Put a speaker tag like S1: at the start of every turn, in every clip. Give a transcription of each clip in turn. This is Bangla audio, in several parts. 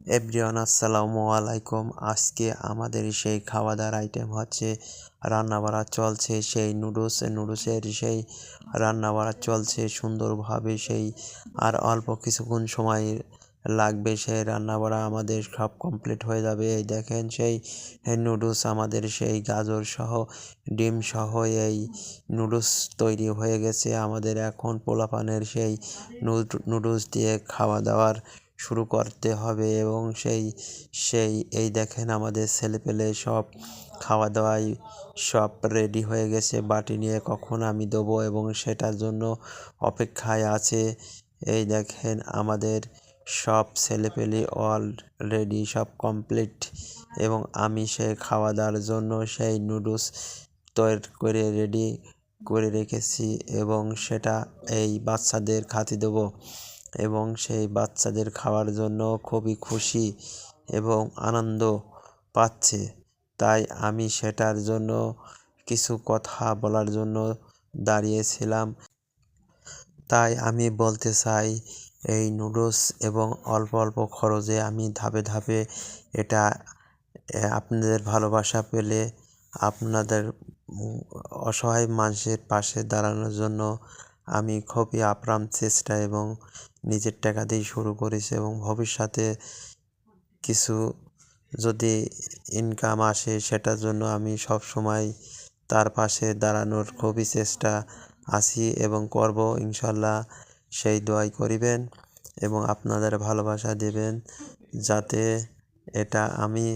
S1: এভরিওয়ান, আসসালামু আলাইকুম। আজকে আমাদের সেই খাওয়া দাওয়ার আইটেম হচ্ছে রান্না বাড়া চলছে, সেই নুডলস নুডলসের সেই রান্না বাড়া চলছে সুন্দরভাবে সেই, আর অল্প কিছুক্ষণ সময় লাগবে সেই রান্না বাড়া আমাদের সব কমপ্লিট হয়ে যাবে। এই দেখেন সেই নুডলস আমাদের সেই গাজর সহ, ডিম সহ এই নুডলস তৈরি হয়ে গেছে। আমাদের এখন পোলাপানের সেই নুডলস দিয়ে খাওয়া দাওয়ার শুরু করতে হবে এবং সেই সেই, এই দেখেন আমাদের ছেলেপেলে সব খাওয়া দাওয়াই সব রেডি হয়ে গেছে। বাটি নিয়ে কখন আমি দেবো এবং সেটার জন্য অপেক্ষায় আছে। এই দেখেন আমাদের সব ছেলেপেলে অলরেডি সব কমপ্লিট এবং আমি সেই খাওয়া দাওয়ার জন্য সেই নুডলস তৈরি করে রেডি করে রেখেছি এবং সেটা এই বাচ্চাদের খাতে দেবো। এবং সেই বাচ্চাদের খাওয়ার জন্য খুবই খুশি এবং আনন্দ পাচ্ছে। তাই আমি সেটার জন্য কিছু কথা বলার জন্য দাঁড়িয়েছিলাম। তাই আমি বলতে চাই, এই নুডলস এবং অল্প অল্প খরচে আমি ধাপে ধাপে এটা আপনাদের ভালোবাসা পেলে আপনাদের অসহায় মানুষের পাশে দাঁড়ানোর জন্য আমি খুবই আপ্রাণ চেষ্টা এবং নিজের টাকা দিয়ে শুরু করেছি এবং ভবিষ্যতে কিছু যদি ইনকাম আসে সেটার জন্য আমি সব সময় তার পাশে দাঁড়ানোর খুবই চেষ্টা আছি এবং করব, ইনশাল্লাহ সেই দোয়াই করিবেন এবং আপনাদের ভালোবাসা দেবেন যাতে এটা আমি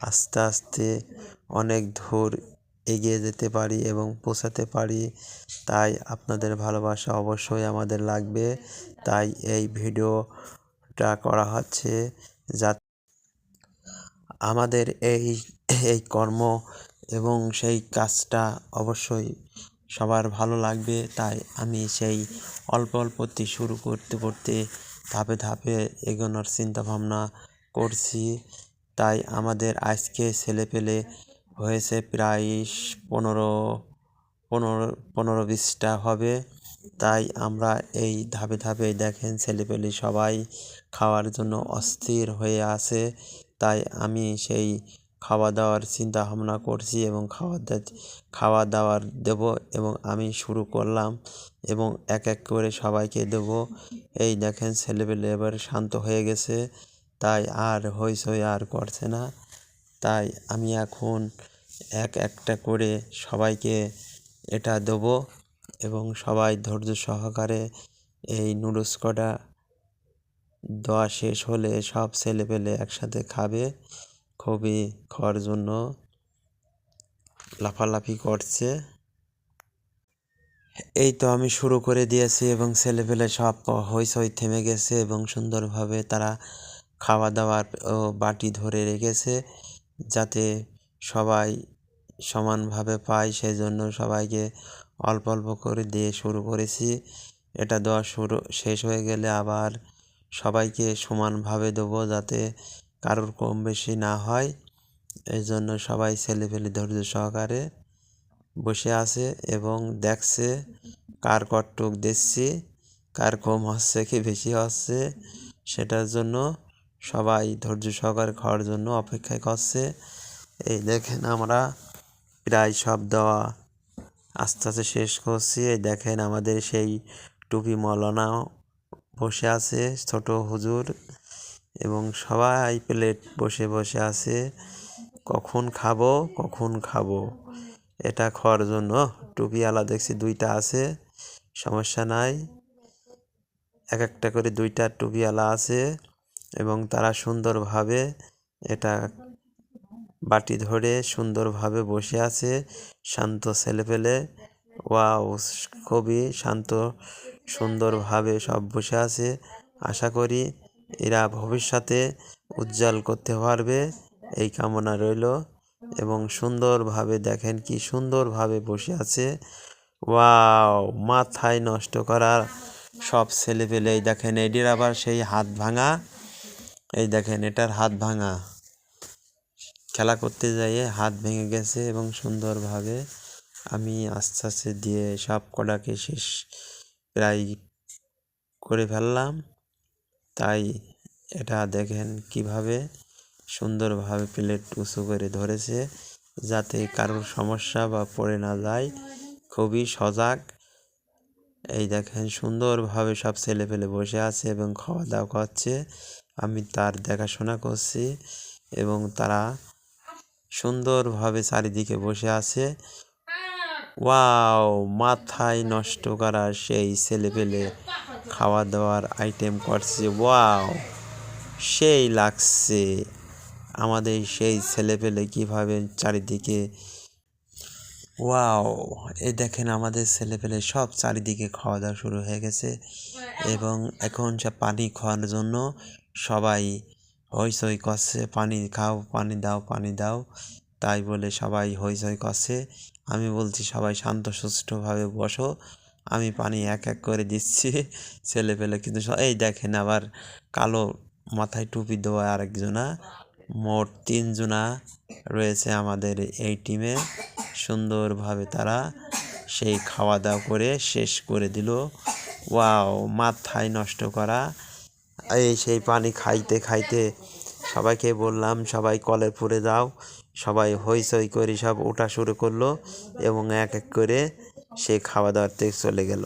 S1: আস্তে আস্তে অনেক দূর এগিয়ে যেতে পারি এবং পৌঁছাতে পারি। তাই আপনাদের ভালোবাসা অবশ্যই আমাদের লাগবে। তাই এই ভিডিওটা করা হচ্ছে যা আমাদের এই এই কর্ম এবং সেই কাজটা অবশ্যই সবার ভালো লাগবে। তাই আমি সেই অল্প অল্পতে শুরু করতে করতে ধাপে ধাপে এগোনোর চিন্তাভাবনা করছি। তাই আমাদের আজকে ছেলে পেলে হয়েছে প্রায় পনেরো পনেরো পনেরো বিশটা হবে। তাই আমরা এই ধাপে ধাপে দেখেন ছেলেপেলে সবাই খাওয়ার জন্য অস্থির হয়ে আছে। তাই আমি সেই খাওয়া দাওয়ার চিন্তা ভাবনা করছি এবং খাওয়া খাওয়া দাওয়ার দেব এবং আমি শুরু করলাম এবং এক এক করে সবাইকে দেব। এই দেখেন ছেলেপেলে এবার শান্ত হয়ে গেছে। তাই আর হইচই আর করছে না। তাই আমি এখন এক একটা করে সবাইকে এটা দেবো এবং সবাই ধৈর্য সহকারে এই নুডলস কটা দেওয়া শেষ হলে সব ছেলেপেলে একসাথে খাবে। খুবই খাওয়ার জন্য লাফালাফি করছে। এই তো আমি শুরু করে দিয়েছি এবং ছেলেপেলে সব হইচই থেমে গেছে এবং সুন্দরভাবে তারা খাওয়া দাওয়ার বাটি ধরে রেখেছে। যাতে সবাই সমানভাবে পায় সেই জন্য সবাইকে অল্প অল্প করে দিয়ে শুরু করেছি। এটা দেওয়া শুরু, শেষ হয়ে গেলে আবার সবাইকে সমানভাবে দেবো যাতে কারোর কম বেশি না হয়। এই জন্য সবাই ছেলেপেলে ধৈর্য সহকারে বসে আছে এবং দেখছে কার কটুক দিচ্ছি, কার কম হচ্ছে, কি বেশি হচ্ছে, সেটার জন্য সবাই ধৈর্য সহকারে খাওয়ার জন্য অপেক্ষায় করছে। এই দেখেন আমরা প্রায় সব দেওয়া আস্তে আস্তে শেষ করছি। এই দেখেন আমাদের সেই টুপি মলানাও বসে আছে, ছোট হুজুর, এবং সবাই প্লেট বসে বসে আছে। কখন খাব কখন খাব, এটা খাওয়ার জন্য টুপিওয়ালা দেখছি দুইটা আছে, সমস্যা নাই। এক একটা করে দুইটা টুপিওয়ালা আছে। এবং তারা সুন্দরভাবে এটা বাটি ধরে সুন্দরভাবে বসে আছে। শান্ত ছেলেপেলে। ওয়াও, খুবই শান্ত, সুন্দরভাবে সব বসে আছে। আশা করি এরা ভবিষ্যতে উজ্জ্বল করতে পারবে। এই কামনা রইল এবং সুন্দরভাবে দেখেন কি সুন্দরভাবে বসে আছে। ওয়াও, মাথায় নষ্ট করার সব ছেলেপেলে এই দেখেন এটির আবার সেই হাত ভাঙা এই দেখেন, এটার হাত ভাঙা। খেলা করতে যাইয়ে হাত ভেঙে গেছে এবং সুন্দরভাবে আমি আস্তে আস্তে দিয়ে সব কটাকে শেষ প্রায় করে ফেললাম। তাই এটা দেখেন কীভাবে সুন্দরভাবে প্লেট উঁচু করে ধরেছে, যাতে কারোর সমস্যা বা পড়ে না যায়। খুবই সজাগ এই দেখেন, সুন্দরভাবে সব ছেলে পেলে বসে আছে এবং খাওয়া দাওয়া করছে। আমি তার দেখাশোনা করছি এবং তারা সুন্দরভাবে চারিদিকে বসে আছে। ওয়াও, মাথায় নষ্ট করা সেই ছেলে পেলে খাওয়া দাওয়ার আইটেম করছে। ওয়াও, সেই লাগছে। আমাদের সেই ছেলে পেলে কীভাবে চারিদিকে ওয়াও, এই দেখেন আমাদের ছেলে পেলে সব চারিদিকে খাওয়া দাওয়া শুরু হয়ে গেছে এবং এখন সে পানি খাওয়ার জন্য সবাই হইচই করছে, পানি খাও, পানি দাও পানি দাও। তাই বলে সবাই হইচই করছে। আমি বলছি সবাই শান্ত, সুষ্ঠুভাবে বসো। আমি পানি এক এক করে দিচ্ছি ছেলে পেলে কিন্তু এই দেখেন আবার কালো মাথায় টুপি দেওয়া আরেকজনা মোট তিনজনা রয়েছে আমাদের এই টিমে সুন্দরভাবে তারা সেই খাওয়া দাওয়া করে শেষ করে দিল। ওয়াও, মাথায় নষ্ট করা। এই সেই পানি খাইতে খাইতে সবাইকে বললাম, সবাই কলে পুরে যাও। সবাই হইচই করে সব ওঠা শুরু করল এবং এক এক করে সে খাওয়া দাওয়ার থেকে চলে গেল।